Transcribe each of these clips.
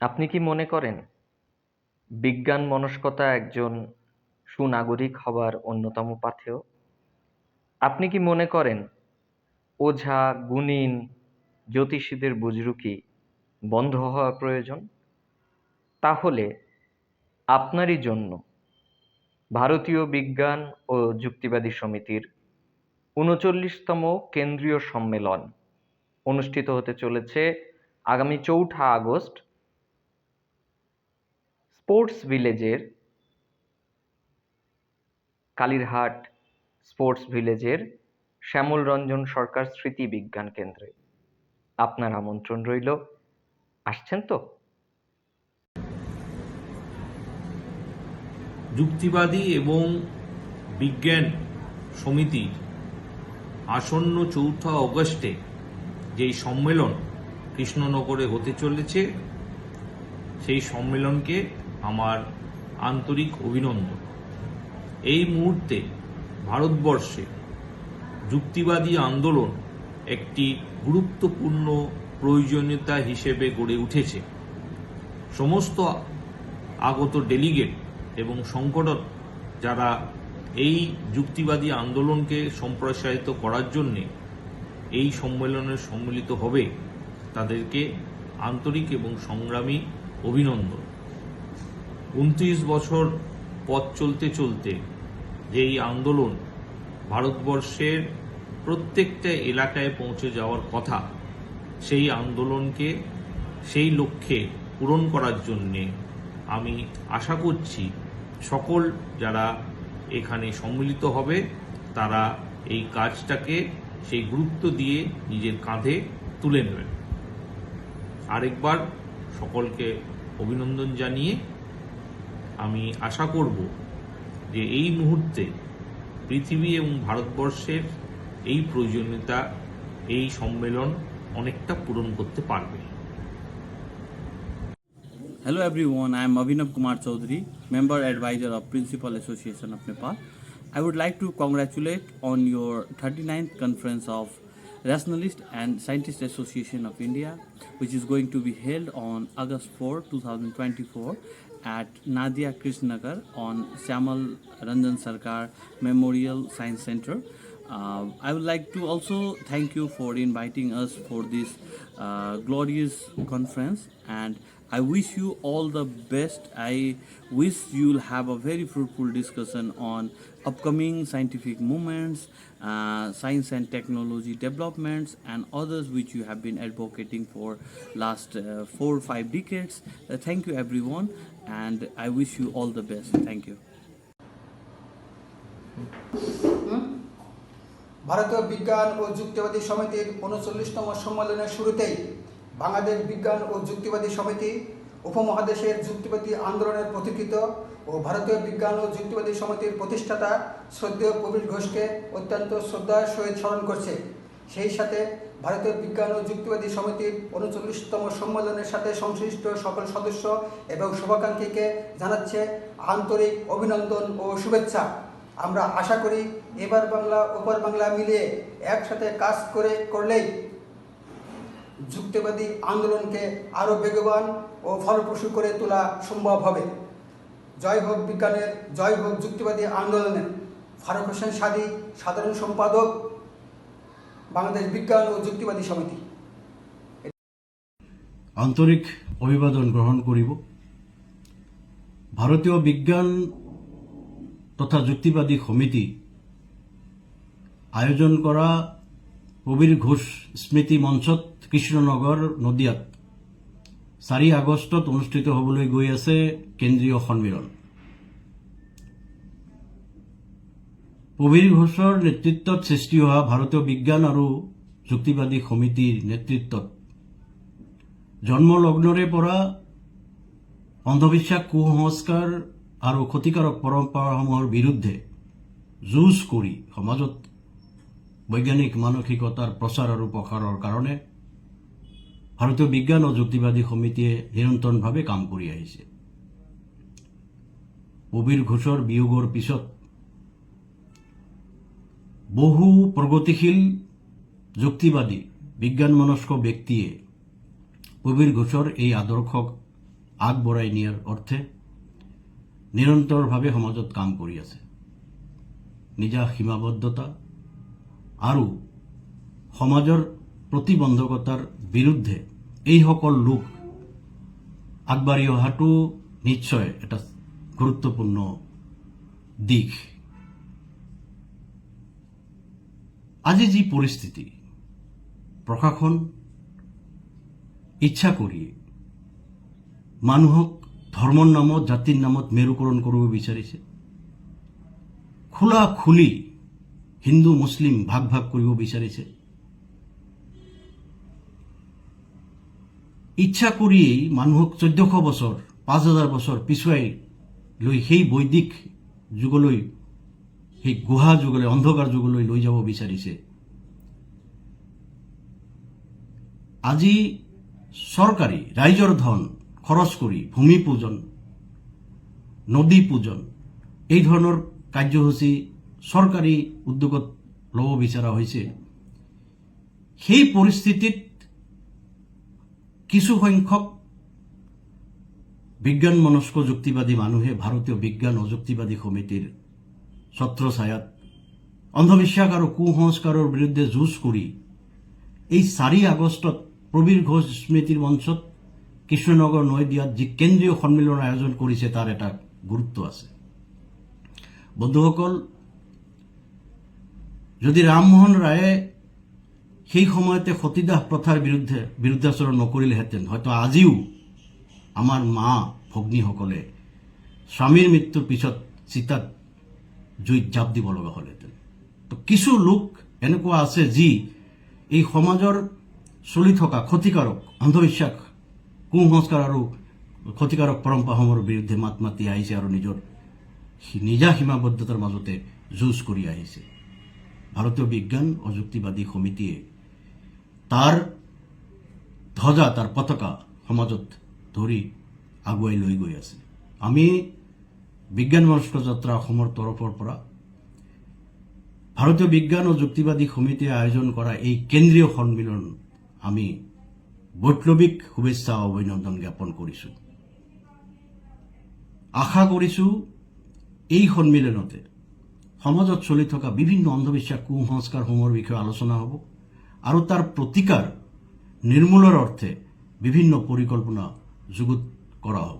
আপনি কি মনে করেন বিজ্ঞান মনস্কতা একজন সুনাগরিক হবার অন্যতম পাথেয়? আপনি কি মনে করেন ওঝা, গুণিন, জ্যোতিষীদের বুজরুকি বন্ধ হওয়া প্রয়োজন? তাহলে আপনারই জন্য ভারতীয় বিজ্ঞান ও যুক্তিবাদী সমিতির উনচল্লিশতম কেন্দ্রীয় সম্মেলন অনুষ্ঠিত হতে চলেছে আগামী চৌঠা আগস্ট স্পোর্টস ভিলেজের কালীরহাট স্পোর্টস ভিলেজের শ্যামল রঞ্জন সরকার স্মৃতি বিজ্ঞান কেন্দ্রে। আপনার আমন্ত্রণ রইল। আসছেন তো? যুক্তিবাদী এবং বিজ্ঞান সমিতির আসন্ন চৌঠা অগস্টে যেই সম্মেলন কৃষ্ণনগরে হতে চলেছে, সেই সম্মেলনকে আমার আন্তরিক অভিনন্দন। এই মুহূর্তে ভারতবর্ষে যুক্তিবাদী আন্দোলন একটি গুরুত্বপূর্ণ প্রয়োজনীয়তা হিসেবে গড়ে উঠেছে। সমস্ত আগত ডেলিগেট এবং সংগঠন যারা এই যুক্তিবাদী আন্দোলনকে সম্প্রসারিত করার জন্যে এই সম্মেলনে সম্মিলিত হবে, তাদেরকে আন্তরিক এবং সংগ্রামী অভিনন্দন। উনত্রিশ বছর পথ চলতে চলতে যেই আন্দোলন ভারতবর্ষের প্রত্যেকটা এলাকায় পৌঁছে যাওয়ার কথা, সেই আন্দোলনকে, সেই লক্ষ্যে পূরণ করার জন্যে আমি আশা করছি সকল যারা এখানে সম্মিলিত হবে, তারা এই কাজটাকে, সেই গুরুত্ব দিয়ে নিজের কাঁধে তুলে নেবেন। আরেকবার সকলকে অভিনন্দন জানিয়ে আমি আশা করব যে এই মুহূর্তে পৃথিবী এবং ভারতবর্ষের এই প্রয়োজনীয়তা, এই সম্মেলন অনেকটা পূরণ করতে পারবে। Hello everyone I am Abhinav Kumar Chowdhury member adviser of principal association of Nepal I would like to congratulate on your thirty ninth conference of rationalist and scientist association of India which is going to be held on August four two thousand twenty four at Nadia Krishnagar on Syamal Ranjan Sarkar Memorial Science Center. Uh, I would like to also thank you for inviting us for this uh, glorious conference and I wish you all the best. I wish you'll have a very fruitful discussion on upcoming scientific movements, uh, science and technology developments, and others which you have been advocating for last uh, four or five decades. Uh, thank you, everyone, and I wish you all the best. Thank you. ভারতীয় বিজ্ঞান ও যুক্তিবাদী সমিতির উনচল্লিশতম সম্মেলনের শুরুতেই বাংলাদেশ বিজ্ঞান ও যুক্তিবাদী সমিতি, উপমহাদেশের যুক্তিবাদী আন্দোলনের পথিকৃত ও ভারতীয় বিজ্ঞান ও যুক্তিবাদী সমিতির প্রতিষ্ঠাতা শ্রদ্ধেয় প্রবীর ঘোষকে অত্যন্ত শ্রদ্ধার সহিত স্মরণ করছে সেই সাথে ভারতীয় বিজ্ঞান ও যুক্তিবাদী সমিতির উনচল্লিশতম সম্মেলনের সাথে সংশ্লিষ্ট সকল সদস্য এবং শুভাকাঙ্ক্ষীকে জানাচ্ছে আন্তরিক অভিনন্দন ও শুভেচ্ছা। আমরা আশা করি এবার বাংলা, ওপার বাংলা মিলিয়ে একসাথে কাজ করে করলেই যুক্তিবাদী আন্দোলনকে আরও বেগবান ও ফলপ্রসূ করে তোলা সম্ভব হবে। জয় হোক বিজ্ঞানের, জয় হোক যুক্তিবাদী আন্দোলনের। ফারুক হোসেন সাদি, সাধারণ সম্পাদক। বাংলাদেশ বিজ্ঞান ও যুক্তিবাদী সমিতি। আন্তরিক অভিবাদন গ্রহণ করিব। ভারতীয় বিজ্ঞান তথা যুক্তিবাদী সমিতি আয়োজন কৰা প্ৰবীৰ ঘোষ স্মৃতি মঞ্চত কৃষ্ণনগৰ নদিয়াত। চাৰি আগষ্টত অনুষ্ঠিত হ'বলৈ গৈ আছে কেন্দ্ৰীয় সন্মিলন। প্ৰবীৰ ঘোষৰ নেতৃত্বত সৃষ্টি হোৱা ভাৰতীয় বিজ্ঞান আৰু যুক্তিবাদী সমিতিৰ নেতৃত্বত জন্মলগ্নৰে পৰা অন্ধবিশ্বাস কুসংস্কাৰ আৰু ক্ষতিকাৰক পৰম্পৰাসমূহৰ বিৰুদ্ধে যুঁজ কৰি সমাজত বৈজ্ঞানিক মানসিকতাৰ প্ৰচাৰ আৰু প্ৰসাৰৰ কাৰণে ভাৰতীয় বিজ্ঞান আৰু যুক্তিবাদী সমিতিয়ে নিৰন্তৰভাৱে কাম কৰি আহিছে। প্ৰবীৰ ঘোষৰ বিয়োগৰ পিছত বহু প্ৰগতিশীল যুক্তিবাদী, বিজ্ঞানমনস্ক ব্যক্তিয়ে প্ৰবীৰ ঘোষৰ এই আদৰ্শক আগবঢ়াই নিয়াৰ অৰ্থে নিৰন্তৰভাৱে সমাজত কাম কৰি আছে। নিজা সীমাবদ্ধতা আৰু সমাজৰ প্ৰতিবন্ধকতাৰ বিৰুদ্ধে এইসকল লোক আগবাঢ়ি অহাটো নিশ্চয় এটা গুৰুত্বপূৰ্ণ দিশ। আজি যি পৰিস্থিতি প্ৰশাসন ইচ্ছা কৰি মানুহক ধৰ্মৰ নামত জাতিৰ নামত মেৰুকৰণ কৰিব বিচাৰিছে খোলা খুলি হিন্দু মুছলিম ভাগ ভাগ কৰিব বিচাৰিছে ইচ্ছা কৰিয়েই মানুহক চৈধ্যশ বছৰ পাঁচ হাজাৰ বছৰ পিছুৱাই লৈ সেই বৈদিক যুগলৈ সেই গুহা যুগলৈ অন্ধকাৰ যুগলৈ লৈ যাব বিচাৰিছে আজি চৰকাৰী ৰাইজৰ ধন খৰচ কৰি ভূমি পূজন, নদী পূজন, এই ধৰণৰ কাৰ্যসূচী চৰকাৰী উদ্যোগত ল'ব বিচৰা হৈছে সেই পৰিস্থিতিত কিছু সংখ্যক বিজ্ঞান মনস্ক যুক্তিবাদী মানুহে ভাৰতীয় বিজ্ঞান ও যুক্তিবাদী সমিতিৰ ছত্ৰছায়াত অন্ধবিশ্বাস আৰু কুসংস্কাৰৰ বিৰুদ্ধে যুঁজ কৰি এই চাৰি আগষ্টত প্ৰবীৰ ঘোষ স্মৃতিৰ মঞ্চত কৃষ্ণনগৰ নৈদিয়াত যি কেন্দ্ৰীয় সন্মিলনৰ আয়োজন কৰিছে, তাৰ এটা গুৰুত্ব আছে। বন্ধুসকল, যদি ৰামমোহন ৰায়ে সেই সময়তে সতীদাহ প্ৰথাৰ বিৰুদ্ধে বিৰুদ্ধাচৰণ নকৰিলেহেঁতেন, হয়তো আজিও আমাৰ মা ভগ্নীসকলে স্বামীৰ মৃত্যুৰ পিছত চিতাত জুইত জাপ দিব লগা হ'লহেঁতেন তো কিছু লোক এনেকুৱা আছে যি এই সমাজৰ চলি থকা ক্ষতিকাৰক, অন্ধবিশ্বাস, কুসংস্কাৰ আৰু ক্ষতিকাৰক পৰম্পৰাসমূহৰ বিৰুদ্ধে মাত মাতি আহিছে আৰু নিজৰ নিজা সীমাবদ্ধতাৰ মাজতে যুঁজ কৰি আহিছে। ভাৰতীয় বিজ্ঞান ও যুক্তিবাদী সমিতিয়ে তাৰ ধ্বজা, তাৰ পতাকা সমাজত ধৰি আগুৱাই লৈ গৈ আছে। আমি বিজ্ঞান মনস্ক যাত্ৰা অসমৰ তৰফৰ পৰা ভাৰতীয় বিজ্ঞান ও যুক্তিবাদী সমিতিয়ে আয়োজন কৰা এই কেন্দ্ৰীয় সন্মিলন আমি বৈপ্লৱিক শুভেচ্ছা অভিনন্দন জ্ঞাপন কৰিছোঁ। আশা কৰিছোঁ এই সন্মিলনতে সমাজত চলি থকা বিভিন্ন অন্ধবিশ্বাস কুসংস্কাৰসমূহৰ বিষয়ে আলোচনা হ'ব আৰু তাৰ প্ৰতিকাৰ নিৰ্মূলৰ অৰ্থে বিভিন্ন পৰিকল্পনা যুগুত কৰা হ'ব।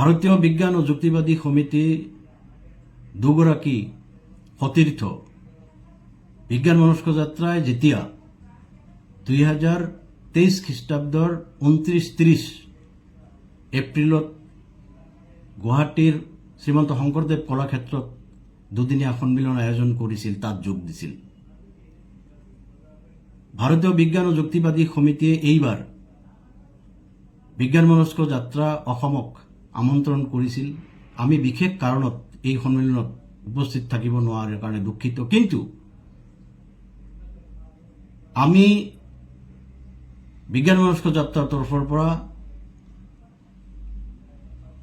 ভাৰতীয় বিজ্ঞান ও যুক্তিবাদী সমিতি দুগৰাকী সতীৰ্থ। বিজ্ঞান মনস্ক যাত্ৰাই যেতিয়া দুই হাজাৰ তেইছ খ্ৰীষ্টাব্দৰ ঊনত্ৰিছ ত্ৰিছ এপ্ৰিলত গুৱাহাটীৰ শ্ৰীমন্ত শংকৰদেৱ কলাক্ষেত্ৰত দুদিনীয়া সন্মিলন আয়োজন কৰিছিল, তাত যোগ দিছিল। ভাৰতীয় বিজ্ঞান ও যুক্তিবাদী সমিতিয়ে এইবাৰ বিজ্ঞান মনস্ক যাত্ৰা অসমক আমন্ত্ৰণ কৰিছিল। আমি বিশেষ কাৰণত এই সন্মিলনত উপস্থিত থাকিব নোৱাৰাৰ কাৰণে দুখিত। কিন্তু আমি বিজ্ঞান মনস্ক যাত্ৰাৰ তৰফৰ পৰা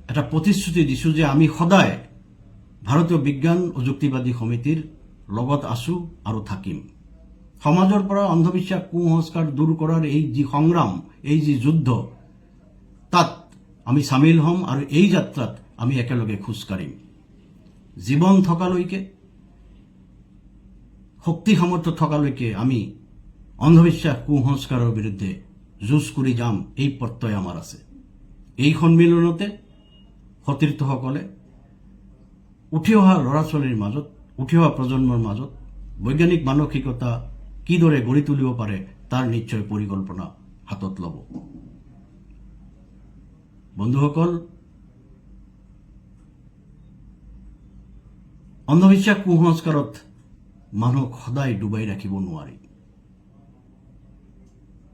এটা প্ৰতিশ্ৰুতি দিছোঁ যে আমি সদায় ভাৰতীয় বিজ্ঞান ও যুক্তিবাদী সমিতিৰ লগত আছো আৰু থাকিম। সমাজৰ পৰা অন্ধবিশ্বাস কুসংস্কাৰ দূৰ কৰাৰ এই যি সংগ্ৰাম, এই যি যুদ্ধ, তাত আমি চামিল হ'ম আৰু এই যাত্ৰাত আমি একেলগে খোজকাঢ়িম জীৱন থকালৈকে, শক্তি সামৰ্থ্য থকালৈকে আমি অন্ধবিশ্বাস কুসংস্কাৰৰ বিৰুদ্ধে যুঁজ কৰি যাম, এই প্ৰত্যয় আমাৰ আছে। এই সন্মিলনতে সতীৰ্থসকলে উঠি অহা ল'ৰা ছোৱালীৰ মাজত, উঠি অহা প্ৰজন্মৰ মাজত বৈজ্ঞানিক মানসিকতা কিদৰে গঢ়ি তুলিব পাৰে তাৰ নিশ্চয় পৰিকল্পনা হাতত ল'ব। বন্ধুসকল, অন্ধবিশ্বাস কুসংস্কাৰত মানুহক সদায় ডুবাই ৰাখিব নোৱাৰি।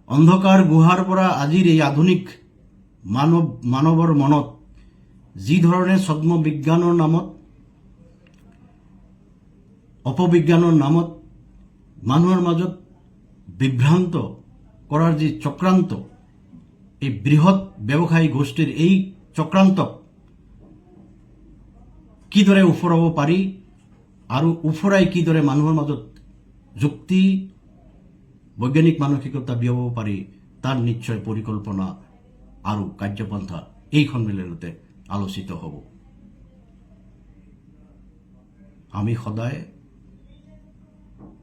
অন্ধকাৰ গুহাৰ পৰা আজিৰ এই আধুনিক মানৱ মানৱৰ মনত যি ধৰণে ছদ্ম বিজ্ঞানৰ নামত, অপবিজ্ঞানৰ নামত মানুহৰ মাজত বিভ্ৰান্ত কৰাৰ যি চক্ৰান্ত এই বৃহৎ ব্যৱসায়ী গোষ্ঠীৰ এই চক্ৰান্তক কিদৰে উফৰাব পাৰি আৰু উফৰাই কিদৰে মানুহৰ মাজত যুক্তি, বৈজ্ঞানিক মানসিকতা বিয়পাব পাৰি তার নিশ্চয় পরিকল্পনা আৰু কাৰ্যপন্থা এই সন্মিলনতে আলোচিত হ'ব। আমি সদায়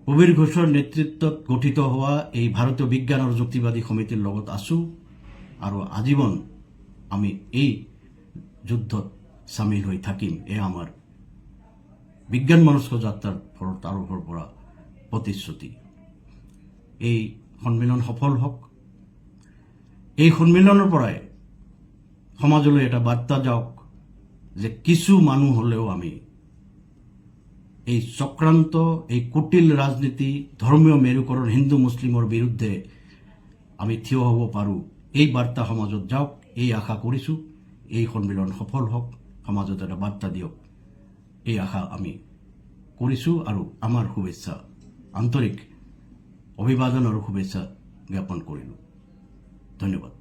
প্ৰবীৰ ঘোষৰ নেতৃত্বত গঠিত হোৱা এই ভাৰতীয় বিজ্ঞান আৰু যুক্তিবাদী সমিতিৰ লগত আছো। আৰু আজীৱন আমি এই যুদ্ধত চামিল হৈ থাকিম এয়া আমাৰ বিজ্ঞান মনস্ক যাত্ৰাৰ ফলত আৰম্ভৰ পৰা প্ৰতিশ্ৰুতি এই সন্মিলন সফল হওক এই সন্মিলনৰ পৰাই সমাজলৈ এটা বাৰ্তা যাওক যে কিছু মানুহ হ'লেও আমি এই চক্ৰান্ত এই কুটিল ৰাজনীতি, ধৰ্মীয় মেৰুকৰণ হিন্দু মুছলিমৰ বিৰুদ্ধে আমি থিয় হ'ব পাৰোঁ। এই বার্তা সমাজত যাওক, এই আশা কৰিছোঁ এই সন্মিলন সফল হওক, সমাজত এটা বাৰ্তা দিয়ক। এই আশা আমি কৰিছোঁ আৰু আমাৰ শুভেচ্ছা, আন্তৰিক অভিবাদন আৰু শুভেচ্ছা জ্ঞাপন কৰিলোঁ। ধন্যবাদ।